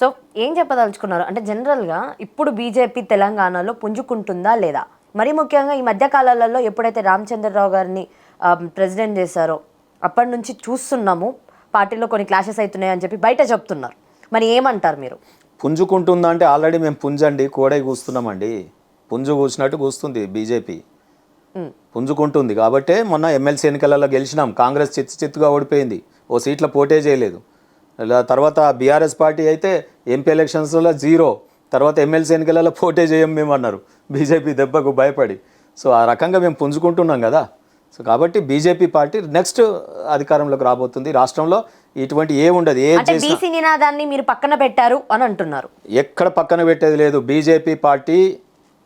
So ఏం చెప్పదలుచుకున్నారు? అంటే జనరల్గా ఇప్పుడు బీజేపీ తెలంగాణలో పుంజుకుంటుందా లేదా? మరీ ముఖ్యంగా ఈ మధ్య కాలాలలో ఎప్పుడైతే రామచంద్రరావు గారిని ప్రెసిడెంట్ చేశారో అప్పటి నుంచి చూస్తున్నాము. పార్టీలో కొన్ని క్లాషెస్ అవుతున్నాయి అని చెప్పి బయట చెప్తున్నారు. మరి ఏమంటారు మీరు? పుంజుకుంటుందా అంటే ఆల్రెడీ మేము పుంజండి కోడై కూస్తున్నామండి. పుంజు కూసినట్టు కూస్తుంది బీజేపీ. పుంజుకుంటుంది కాబట్టే మొన్న ఎమ్మెల్సీ ఎన్నికలలో గెలిచినాం. కాంగ్రెస్ చిత్తు చిత్తుగా ఓడిపోయింది. ఓ సీట్ల పోటే చేయలేదు. తర్వాత బీఆర్ఎస్ పార్టీ అయితే ఎంపీ ఎలక్షన్స్లో జీరో తర్వాత ఎమ్మెల్సీ ఎన్నికలలో పోటే చేయం మేము అన్నారు బీజేపీ దెబ్బకు భయపడి. సో ఆ రకంగా మేము పుంజుకుంటున్నాం కదా. సో కాబట్టి బీజేపీ పార్టీ నెక్స్ట్ అధికారంలోకి రాబోతుంది. రాష్ట్రంలో ఇటువంటి ఏ ఉండదు. ఏ నినాదాన్ని మీరు పక్కన పెట్టారు అని అంటున్నారు. ఎక్కడ పక్కన పెట్టేది లేదు. బీజేపీ పార్టీ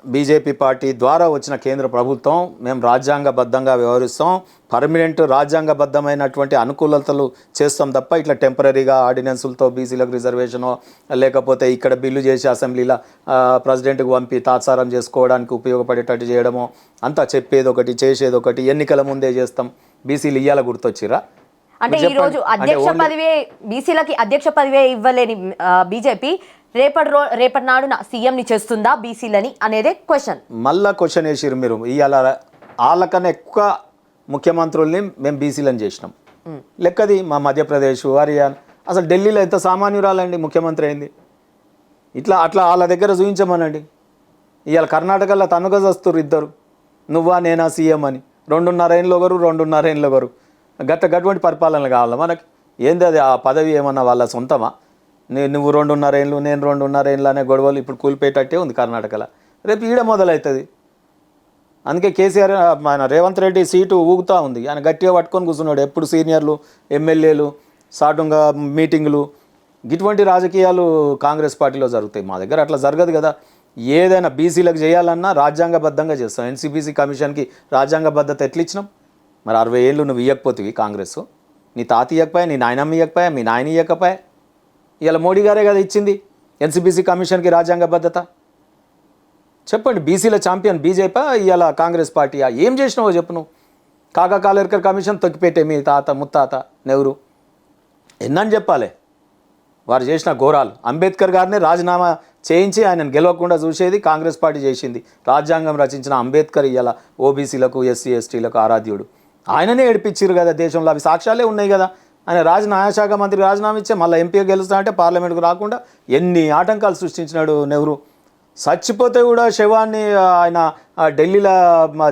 బీజేపీ పార్టీ ద్వారా వచ్చిన కేంద్ర ప్రభుత్వం మేము రాజ్యాంగబద్ధంగా వ్యవహరిస్తాం పర్మనెంట్ రాజ్యాంగబద్ధమైనటువంటి అనుకూలతలు చేస్తాం తప్ప ఇట్లా టెంపరీగా ఆర్డినెన్సులతో బీసీలకు రిజర్వేషనో లేకపోతే ఇక్కడ బిల్లు చేసి అసెంబ్లీలో ప్రెసిడెంట్కి పంపి తాత్సారం చేసుకోవడానికి ఉపయోగపడేటట్టు చేయడమో అంతా చెప్పేది ఒకటి చేసేది ఒకటి ఎన్నికల ముందే చేస్తాం. బీసీలు ఇయ్యాల గుర్తొచ్చిరా అంటే ఈ రోజు అధ్యక్ష పదవే బీసీలకి అధ్యక్ష పదవే ఇవ్వలేని బీజేపీ రేపటి రో రేపటి నాడున సీఎంని చేస్తుందా బీసీలని అనేదే క్వశ్చన్. మళ్ళా క్వశ్చన్ వేసిరు మీరు. ఇవాళ వాళ్ళకన్నా ఎక్కువ ముఖ్యమంత్రుల్ని మేము బీసీలను చేసినాం. లెక్కది మా మధ్యప్రదేశ్ హర్యానా. అసలు ఢిల్లీలో ఎంత సామాన్యురాలండి ముఖ్యమంత్రి అయింది. ఇట్లా అట్లా వాళ్ళ దగ్గర చూపించమనండి ఇవాళ కర్ణాటకలో తనుగా వస్తారు ఇద్దరు. నువ్వా నేనా సీఎం అని. రెండున్నర ఏళ్ళు ఒకరు రెండున్నర ఏళ్ళు ఒకరు. గట్ట గటువంటి పరిపాలన కావాలా మనకి? ఏంది అది? ఆ పదవి ఏమన్నా వాళ్ళ సొంతమా? నువ్వు రెండు ఏళ్ళు నేను రెండు ఏళ్ళు అనే గొడవలు ఇప్పుడు కూలిపోయేటట్టే ఉంది కర్ణాటకలో. రేపు ఈడ మొదలవుతుంది అందుకే కేసీఆర్ మన రేవంత్ రెడ్డి సీటు ఊగుతూ ఉంది. ఆయన గట్టిగా పట్టుకొని కూర్చున్నాడు. ఎప్పుడు సీనియర్లు ఎమ్మెల్యేలు సాటుగా మీటింగులు ఇటువంటి రాజకీయాలు కాంగ్రెస్ పార్టీలో జరుగుతాయి. మా దగ్గర అట్లా జరగదు కదా. ఏదైనా బీసీలకు చేయాలన్నా రాజ్యాంగబద్ధంగా చేస్తాం. ఎన్సీబీసీ కమిషన్కి రాజ్యాంగబద్ధత ఎట్లా ఇచ్చినాం మరి అరవై ఏళ్ళు నువ్వు ఇవ్వకపోతే కాంగ్రెస్ నీ తాత ఇవ్వకపోయా నీ నాయనమ్మ ఇవ్వకపోయా మీ నాయన ఇవ్వకపోయా ఇలా మోడీ గారే కదా ఇచ్చింది ఎన్సీబీసీ కమిషన్కి రాజ్యాంగబద్ధత చెప్పండి బీసీల ఛాంపియన్ బీజేపీ ఇలా కాంగ్రెస్ పార్టీయా? ఏం చేసినావో చెప్పు నువ్వు. కాకా కాలేర్కర్ కమిషన్ తొక్కిపెట్టే మీ తాత ముత్తాత నెహ్రూ. ఎన్నని చెప్పాలి? వారు చేసిన ఘోరాలు. అంబేద్కర్ గారిని రాజీనామా చేయించి ఆయనను గెలవకుండా చూసేది కాంగ్రెస్ పార్టీ చేసింది. రాజ్యాంగం రచించిన అంబేద్కర్ ఇవాళ ఓబీసీలకు ఎస్సీ ఎస్టీలకు ఆరాధ్యుడు. ఆయననే ఏడిపించారు కదా దేశంలో. అవి సాక్ష్యాలే ఉన్నాయి కదా. ఆయన రాజు న్యాయశాఖ మంత్రి రాజీనామా ఇచ్చే మళ్ళీ ఎంపీ గెలుస్తా అంటే పార్లమెంట్కు రాకుండా ఎన్ని ఆటంకాలు సృష్టించినాడు నెహ్రూ. చచ్చిపోతే కూడా శవాన్ని ఆయన ఢిల్లీలో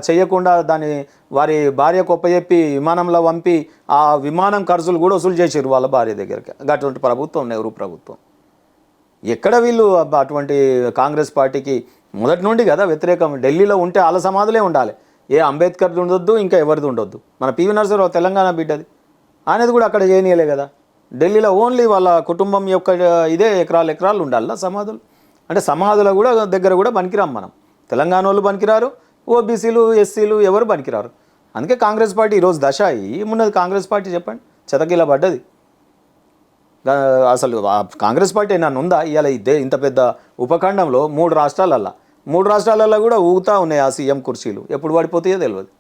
చేయకుండా దాన్ని వారి భార్యకు ఒప్పచెప్పి విమానంలో పంపి ఆ విమానం ఖర్చులు కూడా వసూలు చేసారు వాళ్ళ భార్య దగ్గరికి. అటువంటి ప్రభుత్వం నెహ్రూ ప్రభుత్వం. ఎక్కడ వీళ్ళు అటువంటి కాంగ్రెస్ పార్టీకి మొదటి నుండి కదా వ్యతిరేకం. ఢిల్లీలో ఉంటే వాళ్ళ సమాధులే ఉండాలి. ఏ అంబేద్కర్ది ఉండొద్దు ఇంకా ఎవరిది ఉండొద్దు. మన పివి నరసింహరావు తెలంగాణ బిడ్డది. అనేది కూడా అక్కడ చేయనీయలే కదా. ఢిల్లీలో ఓన్లీ వాళ్ళ కుటుంబం యొక్క ఇదే ఎకరాలు ఎకరాలు ఉండాలి సమాధులు. అంటే సమాధుల కూడా దగ్గర కూడా పనికిరాం మనం. తెలంగాణ వాళ్ళు పనికిరారు ఓబీసీలు ఎస్సీలు ఎవరు పనికిరారు. అందుకే కాంగ్రెస్ పార్టీ ఈరోజు దశ ఏమున్నది కాంగ్రెస్ పార్టీ చెప్పండి? చెతకిలా పడ్డది. అసలు కాంగ్రెస్ పార్టీ నన్ను ఉందా? ఇవాళ ఇదే ఇంత పెద్ద ఉపఖండంలో మూడు రాష్ట్రాలల్లో. మూడు రాష్ట్రాలలో కూడా ఊగుతా ఉన్నాయి ఆ సీఎం కుర్చీలు. ఎప్పుడు పడిపోతాయో తెలియదు